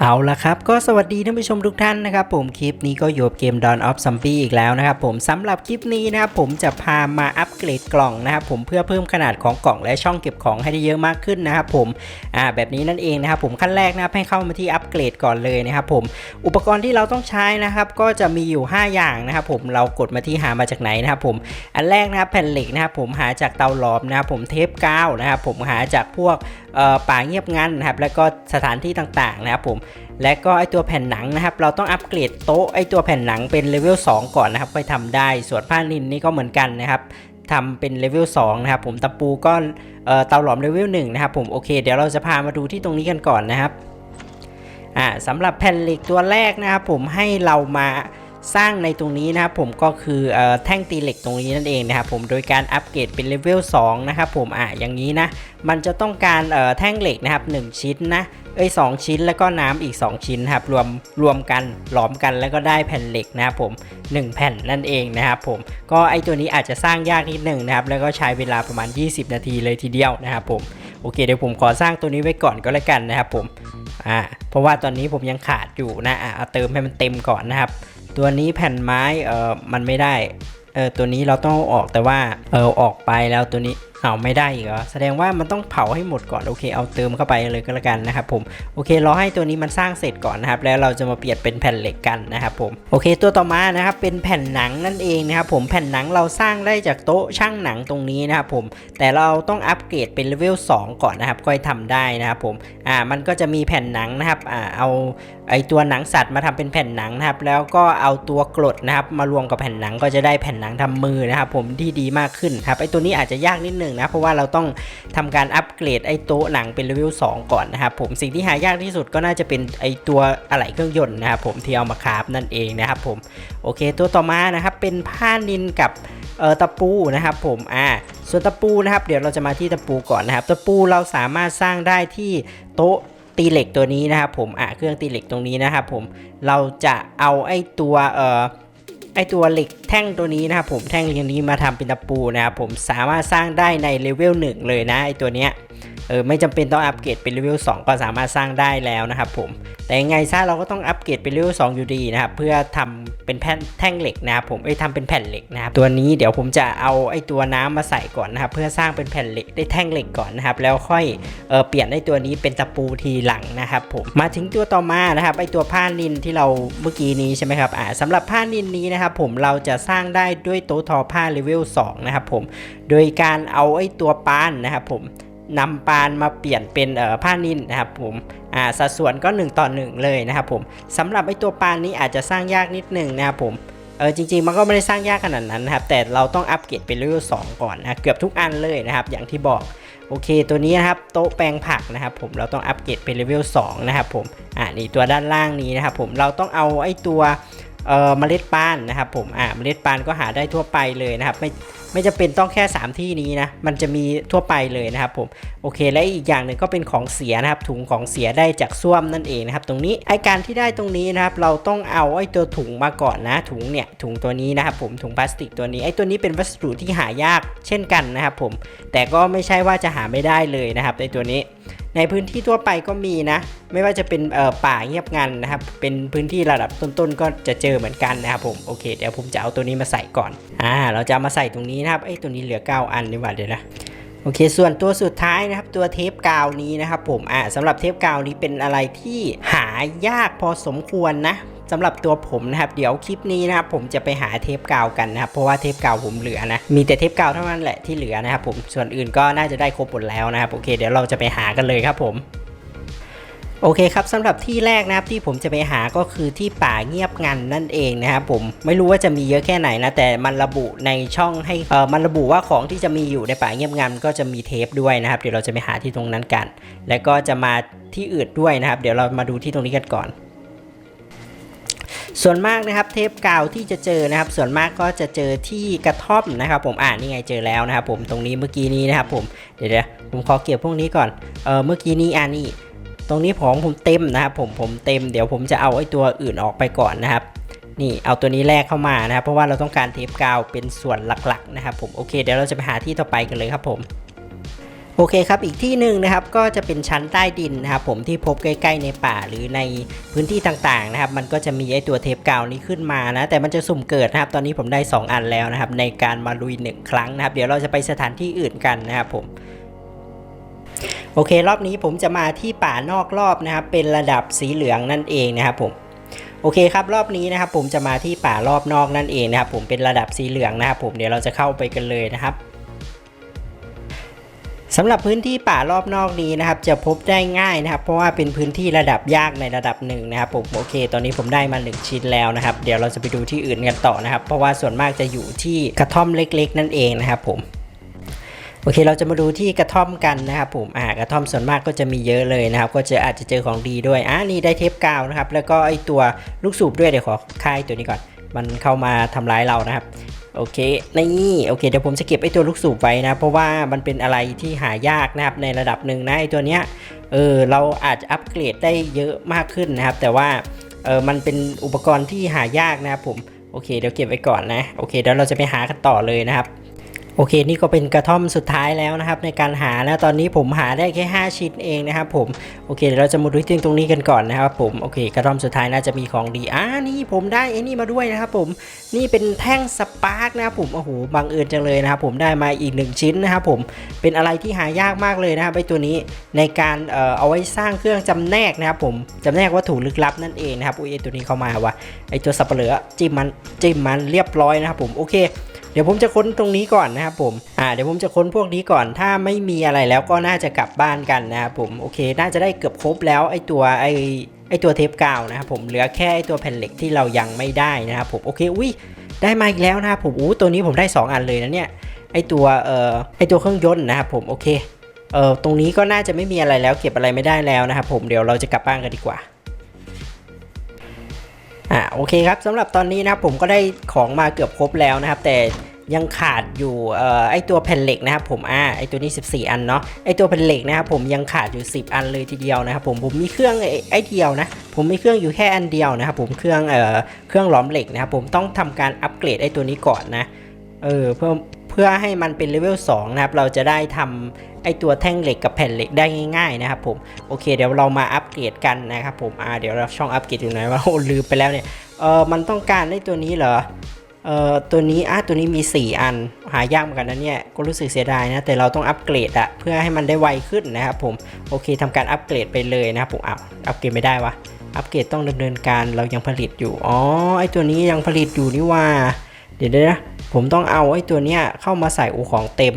เอาละครับ ก็สวัสดีท่านผู้ชมทุกท่านนะครับผมคลิปนี้ก็อยู่กับเกม Dawn of Zombie อีกแล้วนะครับผมสำหรับคลิปนี้นะครับผมจะพามาอัปเกรดกล่องนะครับผมเพื่อเพิ่มขนาดของกล่องและช่องเก็บของให้ได้เยอะมากขึ้นนะครับผมอ่าแบบนี้นั่นเองนะครับผมขั้นแรกนะครับให้เข้ามาที่อัปเกรดก่อนเลยนะครับผมอุปกรณ์ที่เราต้องใช้นะครับก็จะมีอยู่ 5 อย่างนะครับผมเรากดมาที่หามาจากไหนนะครับผมอันแรกนะครับแผ่นเหล็กนะครับผมหาจากเตาหลอมนะครับผมเทปกาวนะครับผมหาจากพวกป่าเงียบงันนะครับแล้วก็สถานที่ต่างๆนะครับผมและก็ไอตัวแผ่นหนังนะครับ เราต้องอัปเกรดโต๊ะไอตัวแผ่นหนังเป็นเลเวล2ก่อนนะครับค่อยทำได้ ส่วนผ้านินนี่ก็เหมือนกันนะครับทำเป็นเลเวล2นะครับผมตะปูก็เตาหลอมเลเวล1นะครับผมโอเค เดี๋ยวเราจะพามาดูที่ตรงนี้กันก่อนนะครับอ่าสำหรับแผ่นเหล็กตัวแรกนะครับผมให้เรามาสร้างในตรงนี้นะครับผมก็คืออแท่งตีเหล็กตรงนี้นั่นเองนะครับผมโดยการอัปเกรดเป็นเลเวล2นะครับผมอ่าอย่างนี้นะมันจะต้องการแท่งเหล็กนะครับ1ชิ้นนะ เอ้ยสองชิ้นแล้วก็น้ำอีก 2 ชิ้นครับรวมรวมกันหลอมกันแล้วก็ได้แผ่นเหล็กนะครับผม 1 แผ่นนั่นเองนะครับผมก็ไอตัวนี้อาจจะสร้างยากนิดหนึ่งนะครับแล้วก็ใช้เวลาประมาณ 20 นาทีเลยทีเดียวนะครับผมโอเคเดี๋ยวผมขอสร้างตัวนี้ไว้ก่อนก็แล้วกันนะครับผมอ่าเพราะว่าตอนนี้ผมยังขาดอยู่นะอะเอาเติมให้มันเต็มก่อนนะครับ ตัวนี้แผ่นไม้เออมันไม่ได้เออตัวนี้เราต้องออกแต่ว่าเออออกไปแล้วตัวนี้เอาไม่ได้อีกเหรอแสดงว่ามันต้องเผาให้หมดก่อนโอเคเอาเติมเข้าไปเลยก็แล้วกันนะครับผมโอเครอให้ตัวนี้มันสร้างเสร็จก่อนนะครับแล้วเราจะมาเปลี่ยนเป็นแผ่นเหล็กกันนะครับผมโอเคตัวต่อมานะครับเป็นแผ่นหนังนั่นเองนะครับผมแผ่นหนังเราสร้างได้จากโต๊ะช่างหนังตรงนี้นะครับผมแต่เราต้องอัปเกรดเป็นเลเวล2ก่อนนะครับก็ทำได้นะครับผมอ่ามันก็จะมีแผ่นหนังนะครับอ่าเอาไอตัวหนังสัตว์มาทำเป็นแผ่นหนังนะครับแล้วก็เอาตัวกรดนะครับมารวมกับแผ่นหนังก็จะได้แผ่นหนังทำมือนะครับผมที่ดีมากขึ้นครับไอตัวนี้อาจจะยากนิดหนึงนะ เพราะว่าเราต้องทำการอัปเกรดไอโต๊ะหนังเป็นเลเวล2ก่อนนะครับผมสิ่งที่หายากที่สุดก็น่าจะเป็นไอตัวอะไหล่เครื่องยนต์นะครับผมที่เอามาคราฟนั่นเองนะครับผมโอเค ตัวต่อมานะครับเป็นผ้านินกับเออตะปูนะครับผมอ่าส่วนตะปูนะครับ เดี๋ยวเราจะมาที่ตะปูก่อนนะครับ ตะปูเราสามารถสร้างได้ที่โต๊ะตีเหล็กตัวนี้นะครับผมอะเครื่องตีเหล็กตรงนี้นะครับผมเราจะเอาไอ้ตัวเอ่อ ไอตัวเหล็กแท่งตัวนี้นะครับผมแท่งตัวนี้มาทำเป็นตะปูนะครับผมสามารถสร้างได้ในเลเวล1เลยนะไอตัวเนี้ย เออไม่จำเป็นต้องอัปเกรดเป็นเลเวล2ก็สามารถสร้างได้แล้วนะครับผม แต่ยังไงซะเราก็ต้องอัปเกรดเป็นเลเวล2อยู่ดีนะครับเพื่อทำเป็นแผ่นแท่งเหล็กนะครับผมเอ้ยทำเป็นแผ่นเหล็กนะครับตัวนี้เดี๋ยวผมจะเอาไอ้ตัวน้ำมาใส่ก่อนนะครับเพื่อสร้างเป็นแผ่นเหล็กได้แท่งเหล็กก่อนนะครับแล้วค่อยเออเปลี่ยนไอ้ตัวนี้เป็นตะปูทีหลังนะครับผมมาถึงตัวต่อมานะครับไอ้ตัวผ้านินที่เราเมื่อกี้นี้ใช่ไหมครับอ่าสำหรับผ้านินนี้นะครับผมเราจะสร้างได้ด้วยโต๊ะทอผ้าเลเวล2นะครับผมโดยการเอาไอ้ตัวปานนะครับผม นำปานมาเปลี่ยนเป็นผ้านิ่นนะครับผมสัดส่วนก็ 1 ต่อ 1 เลยนะครับผมสำหรับไอตัวปานนี้อาจจะสร้างยากนิดหนึงนะครับผมเออจริงๆมันก็ไม่ได้สร้างยากขนาดนั้นนะครับ แต่เราต้องอัปเกรดเป็นเลเวล2ก่อนนะเกือบทุกอันเลยนะครับ อย่างที่บอกโอเค ตัวนี้นะครับโต๊ะแปลงผักนะครับ ผมเราต้องอัปเกรดเป็นเลเวล2นะครับผมอ่านี่ตัวด้านล่างนี้นะครับผมเราต้องเอาไอ้ตัวเอ่อเมล็ดปานนะครับผมอ่าเมล็ดปานก็หาได้ทั่วไปเลยนะครับไม่ไม่จะเป็นต้องแค่ 3 ที่นี้นะ มันจะมีทั่วไปเลยนะครับผม โอเค และอีกอย่างหนึ่งก็เป็นของเสียนะครับ ถุงของเสียได้จากส้วมนั่นเองนะครับ ตรงนี้ไอการที่ได้ตรงนี้นะครับ เราต้องเอาไอตัวถุงมาก่อนนะ ถุงเนี่ย ถุงตัวนี้นะครับผม ถุงพลาสติกตัวนี้ ไอตัวนี้เป็นวัสดุที่หายากเช่นกันนะครับผม แต่ก็ไม่ใช่ว่าจะหาไม่ได้เลยนะครับในตัวนี้ ในพื้นที่ทั่วไปก็มีนะ ไม่ว่าจะเป็นป่าเงียบงันนะครับ เป็นพื้นที่ระดับต้นๆ ก็จะเจอเหมือนกันนะครับผม โอเค เดี๋ยวผมจะเอาตัวนี้มาใส่ก่อน อ่า เราจะามาใส่ตรงนี้นะครับ ไอ้ตัวนี้เหลือ 9 อันนี่หว่าเดี๋ยวนะโอเค ส่วนตัวสุดท้ายนะครับ ตัวเทปกาวนี้นะครับผม อ่าสำหรับเทปกาวนี้เป็นอะไรที่หายากพอสมควรนะ สำหรับตัวผมนะครับเดี๋ยวคลิปนี้นะครับผมจะไปหาเทปกาวกันนะครับเพราะว่าเทปกาวผมเหลือนะมีแต่เทปกาวเท่านั้นแหละที่เหลือนะครับผมส่วนอื่นก็น่าจะได้ครบหมดแล้วนะครับโอเค เดี๋ยวเราจะไปหากันเลยครับผมโอเคครับสำหรับที่แรกนะครับที่ผมจะไปหาก็คือที่ป่าเงียบงันนั่นเองนะครับผมไม่รู้ว่าจะมีเยอะแค่ไหนนะแต่มันระบุในช่องให้เออมันระบุว่าของที่จะมีอยู่ในป่าเงียบงันก็จะมีเทปด้วยนะครับเดี๋ยวเราจะไปหาที่ตรงนั้นกัน แล้วก็จะมาที่อื่นด้วยนะครับ เดี๋ยวเรามาดูที่ตรงนี้กันก่อน ส่วนมากนะครับเทปกาวที่จะเจอนะครับ ส่วนมากก็จะเจอที่กระท่อมนะครับ ผมอ่านี่ไงเจอแล้วนะครับ ผมตรงนี้เมื่อกี้นี้นะครับ ผมเดี๋ยวผมขอเก็บพวกนี้ก่อนเออเมื่อกี้นี้อ่านี่ตรงนี้ของผมเต็มนะครับ ผมผมเต็มเดี๋ยวผมจะเอาไอ้ตัวอื่นออกไปก่อนนะครับนี่เอาตัวนี้แลกเข้ามานะครับ เพราะว่าเราต้องการเทปกาวเป็นส่วนหลักๆนะครับ ผมโอเคเดี๋ยวเราจะไปหาที่ต่อไปกันเลยครับผม โอเคครับ อีกที่หนึ่งนะครับก็จะเป็นชั้นใต้ดินนะครับผมที่พบใกล้ๆในป่าหรือในพื้นที่ต่างๆนะครับ มันก็จะมีไอตัวเทปกาวนี้ขึ้นมานะ แต่มันจะสุ่มเกิดนะครับ ตอนนี้ผมได้ 2 อันแล้วนะครับ ในการมาลุยหนึ่งครั้งนะครับ เดี๋ยวเราจะไปสถานที่อื่นกันนะครับผมโอเค รอบนี้ผมจะมาที่ป่านอกรอบนะครับ เป็นระดับสีเหลืองนั่นเองนะครับผมโอเคครับรอบนี้นะครับ ผมจะมาที่ป่ารอบนอกนั่นเองนะครับ ผมเป็นระดับสีเหลืองนะครับ ผมเดี๋ยวเราจะเข้าไปกันเลยนะครับ สำหรับพื้นที่ป่ารอบนอกนี้นะครับจะพบได้ง่ายนะครับ เพราะว่าเป็นพื้นที่ระดับยากในระดับหนึ่งนะครับผมโอเค ตอนนี้ผมได้มา1ชิ้นแล้วนะครับ เดี๋ยวเราจะไปดูที่อื่นกันต่อนะครับ เพราะว่าส่วนมากจะอยู่ที่กระท่อมเล็ก ๆ นั่นเองนะครับผมโอเคเราจะมาดูที่กระท่อมกันนะครับผมอ่ากระท่อมส่วนมากก็จะมีเยอะเลยนะครับ ก็จะอาจจะเจอของดีด้วยอ่านี่ได้เทปกาวนะครับ แล้วก็ไอตัวลูกสูบด้วยเดี๋ยวขอค่ายตัวนี้ก่อน มันเข้ามาทำร้ายเรานะครับ โอเคนี่โอเคเดี๋ยวผมจะเก็บไอตัวลูกสูบไว้นะ เพราะว่ามันเป็นอะไรที่หายากนะครับในระดับหนึ่งนะไอตัวเนี้ยเออเราอาจจะอัปเกรดได้เยอะมากขึ้นนะครับ แต่ว่าเออมันเป็นอุปกรณ์ที่หายากนะครับผมโอเคเดี๋ยวเก็บไว้ก่อนนะโอเคเดี๋ยวเราจะไปหากันต่อเลยนะครับ โอเคนี่ก็เป็นกระท่อมสุดท้ายแล้วนะครับในการหานะตอนนี้ผมหาได้แค่ 5 ชิ้นเองนะครับผมโอเคเดี๋ยวเราจะมาดูที่ตรงนี้กันก่อนนะครับผมโอเคกระท่อมสุดท้ายน่าจะมีของดีอ่านี่ผมได้ไอ้นี่มาด้วยนะครับผมนี่เป็นแท่งสปาร์กนะครับผมโอ้โหบังเอิญจังเลยนะครับผมได้มาอีกหนึ่งชิ้นนะครับผมเป็นอะไรที่หายากมากเลยนะครับไอ้ตัวนี้ในการเอ่อเอาไว้สร้างเครื่องจำแนกนะครับผมจำแนกวัตถุลึกลับนั่นเองนะครับอุ้ยไอตัวนี้เข้ามาวะไอ้ตัวสับเปลือจิ้มมันจิ้มมันเรียบร้อยนะครับผมโอเค ดี๋ยวผมจะค้นตรงนี้ก่อนนะครับผมอ่าเดี๋ยวผมจะค้นพวกนี้ก่อน ถ้าไม่มีอะไรแล้วก็น่าจะกลับบ้านกันนะครับผมโอเค น่าจะได้เกือบครบแล้วไอตัวไอไอตัวเทปกาวนะครับผมเหลือแค่ไอตัวแผ่นเหล็กที่เรายังไม่ได้นะครับผมโอเคอุ้ยได้มาอีกแล้วนะครับผมอู้ตัวนี้ผมได้ 2 อันเลยนะเนี่ยไอตัวเอ่อไอตัวเครื่องยนต์นะครับผมโอเคเอ่อตรงนี้ก็น่าจะไม่มีอะไรแล้วเก็บอะไรไม่ได้แล้วนะครับผมเดี๋ยวเราจะกลับบ้านกันดีกว่า อ่าโอเคครับสำหรับตอนนี้นะครับผมก็ได้ของมาเกือบครบแล้วนะครับ แต่ยังขาดอยู่เอ่อไอตัวแผ่นเหล็กนะครับผมอ่าไอตัวนี้ 14 อันเนาะไอตัวแผ่นเหล็กนะครับผมยังขาดอยู่ 10 อันเลยทีเดียวนะครับผมผมมีเครื่องไอไอเดียวนะผมมีเครื่องอยู่แค่อันเดียวนะครับผมเครื่องเอ่อเครื่องหลอมเหล็กนะครับผมต้องทำการอัปเกรดไอตัวนี้ก่อนนะเออเพื่อเพื่อให้มันเป็นเลเวล2นะครับ เราจะได้ทำไอตัวแท่งเหล็กกับแผ่นเหล็กได้ง่ายๆนะครับผม โอเค เดี๋ยวเรามาอัปเกรดกันนะครับผม อ่า เดี๋ยวเราช่องอัปเกรดอยู่ไหนวะโอ้ลืมไปแล้วเนี่ย เออมันต้องการได้ตัวนี้เหรอ เออตัวนี้ อะตัวนี้มี 4 อัน หายากเหมือนกันนะเนี่ย ก็รู้สึกเสียดายนะ แต่เราต้องอัปเกรดอะเพื่อให้มันได้ไวขึ้นนะครับผม โอเคทำการอัปเกรดไปเลยนะครับผมอ้าวอัปเกรดไม่ได้วะอัปเกรดต้องดำเนินการเรายังผลิตอยู่ อ๋อ ไอตัวนี้ยังผลิตอยู่นี่ว่า เดี๋ยวนะ ผมต้องเอาไอ้ตัวเนี้ยเข้ามาใส่อูของเต็ม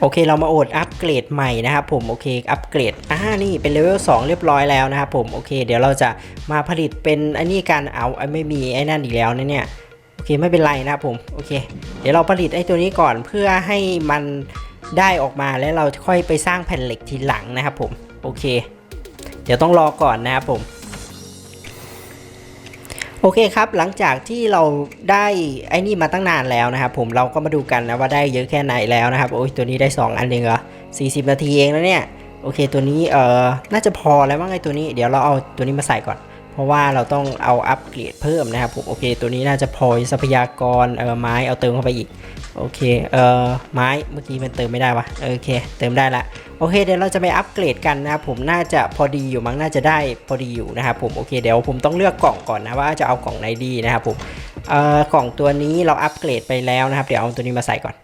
โอเคเรามาโอดอัปเกรดใหม่นะครับผมโอเคอัปเกรดอ่านี่เป็นเลเวล2เรียบร้อยแล้วนะครับผมโอเค เดี๋ยวเราจะมาผลิตเป็นอันนี้การเอาไอ้ไม่มีไอ้นั่นอีกแล้วนะเนี่ยโอเคไม่เป็นไรนะครับผมโอเค เดี๋ยวเราผลิตไอ้ตัวนี้ก่อนเพื่อให้มันได้ออกมาแล้วเราค่อยไปสร้างแผ่นเหล็กทีหลังนะครับผมโอเค เดี๋ยวต้องรอก่อนนะครับผม โอเคครับ หลังจากที่เราได้ไอ้นี่มาตั้งนานแล้วนะครับ ผมเราก็มาดูกันนะว่าได้เยอะแค่ไหนแล้วนะครับ โอ้ยตัวนี้ได้ 2 อันเองเหรอ40 นาทีเองแล้วเนี่ย โอเคตัวนี้เอ่อน่าจะพอแล้วมั้งไอ้ตัวนี้ เดี๋ยวเราเอาตัวนี้มาใส่ก่อน เพราะว่าเราต้องเอาอัปเกรดเพิ่มนะครับผมโอเค ตัวนี้น่าจะพอทรัพยากรเอ่อไม้เอาเติมเข้าไปอีก โอเคเอ่อไม้เมื่อกี้มันเติมไม่ได้วะโอเค เติมได้ละ โอเคเดี๋ยวเราจะไปอัปเกรดกันนะครับผมน่าจะพอดีอยู่มั้งน่าจะได้พอดีอยู่นะครับผมโอเคเดี๋ยวผมต้องเลือกกล่องก่อนนะว่าจะเอากล่องไหนดีนะครับผมเอ่อกล่องตัวนี้เราอัปเกรดไปแล้วนะครับ เดี๋ยวเอาตัวนี้มาใส่ก่อน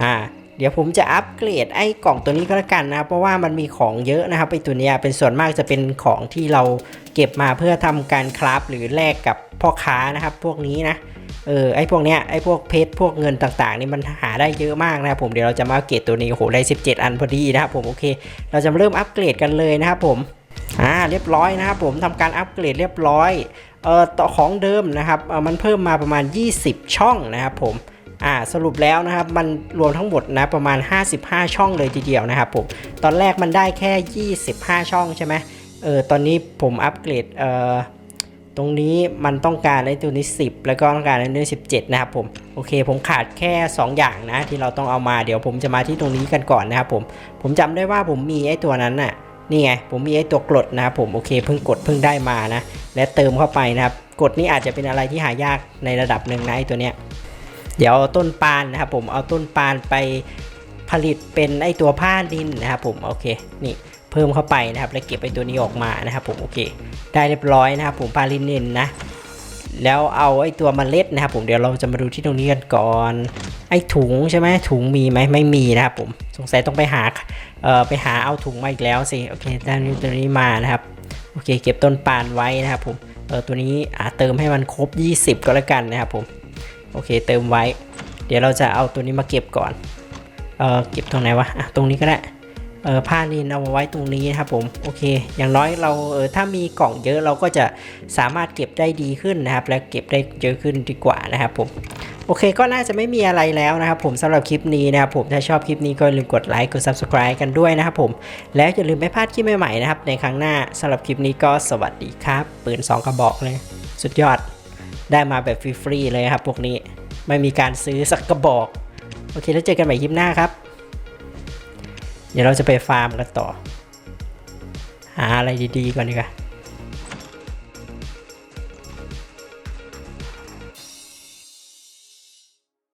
อ่าเดี๋ยวผมจะอัปเกรดไอ้กล่องตัวนี้ก็แล้วกันนะเพราะว่ามันมีของเยอะนะครับไอ้ตัวเนี้ยเป็นส่วนมากจะเป็นของที่เรา เก็บมาเพื่อทำการคราฟหรือแลกกับพ่อค้านะครับ พวกนี้นะเออไอพวกเนี้ยไอพวกเพชรพวกเงินต่างๆนี่มันหาได้เยอะมากนะครับผมเดี๋ยวเราจะมาอัปเกรดตัวนี้โอ้โหได้ 17 อันพอดีนะครับผมโอเค เราจะเริ่มอัปเกรดกันเลยนะครับผมอ่าเรียบร้อยนะครับผมทำการอัปเกรดเรียบร้อยเอ่อต่อของเดิมนะครับเออมันเพิ่มมาประมาณ 20 ช่องนะครับผมอ่าสรุปแล้วนะครับมันรวมทั้งหมดนะประมาณ 55 ช่องเลยทีเดียวนะครับผมตอนแรกมันได้แค่ 25 ช่องใช่ไหม เออตอนนี้ผมอัปเกรดเอ่อตรงนี้มันต้องการไอ้ตัวนี้ 10 แล้วก็ต้องการไอ้ตัวนี้17 นะครับผมโอเค ผมขาดแค่ 2 อย่างนะ ที่เราต้องเอามาเดี๋ยวผมจะมาที่ตรงนี้กันก่อนนะครับผมผมจำได้ว่าผมมีไอ้ตัวนั้นน่ะนี่ไงผมมีไอ้ตัวกรดนะครับผมโอเคเพิ่งกดเพิ่งได้มานะ และเติมเข้าไปนะครับกดนี้อาจจะเป็นอะไรที่หายากในระดับหนึ่งนะไอ้ตัวเนี้ยเดี๋ยวเอาต้นปาล์มนะครับผมเอาต้นปาล์มไปผลิตเป็นไอตัวผ้าดินนะครับผมโอเคนี่ พิ่มเข้าไปนะครับ แล้วเก็บไอตัวนี้ออกมานะครับ ผมโอเค ได้เรียบร้อยนะครับ ผมผ้าลินินนะแล้วเอาไอ้ตัวเมล็ดนะครับ ผมเดี๋ยวเราจะมาดูที่ตรงนี้กันก่อน ไอ้ถุงใช่ไหมถุงมีไหมไม่มีนะครับผมสงสัยต้องไปหาเอ่อไปหาเอาถุงมาอีกแล้วสิโอเคด้านนี้ตัวนี้มานะครับโอเค เก็บต้นปานไว้นะครับ ผมเออตัวนี้อ่าเติมให้มันครบ 20 ก็แล้วกันนะครับผมโอเค เติมไว้ เดี๋ยวเราจะเอาตัวนี้มาเก็บก่อนเออเก็บตรงไหนวะอะตรงนี้ก็ได้ เออผ้าลินเอามาไว้ตรงนี้นะครับผมโอเค อย่างน้อยเราเออถ้ามีกล่องเยอะเราก็จะสามารถเก็บได้ดีขึ้นนะครับ และเก็บได้เยอะขึ้นดีกว่านะครับผมโอเคก็น่าจะไม่มีอะไรแล้วนะครับผมสำหรับคลิปนี้นะครับผมถ้าชอบคลิปนี้ก็อย่าลืมกดไลค์กด subscribe กันด้วยนะครับผมแล้วอย่าลืมไม่พลาดคลิปใหม่ๆนะครับในครั้งหน้าสำหรับคลิปนี้ก็สวัสดีครับปืน 2 กระบอกเลย สุดยอด ได้มาแบบฟรีๆเลยครับพวกนี้ไม่มีการซื้อสักกระบอก โอเคแล้วเจอกันใหม่คลิปหน้าครับ เดี๋ยวเราจะไปฟาร์มกันต่อ หาอะไรดีๆก่อนดีกว่า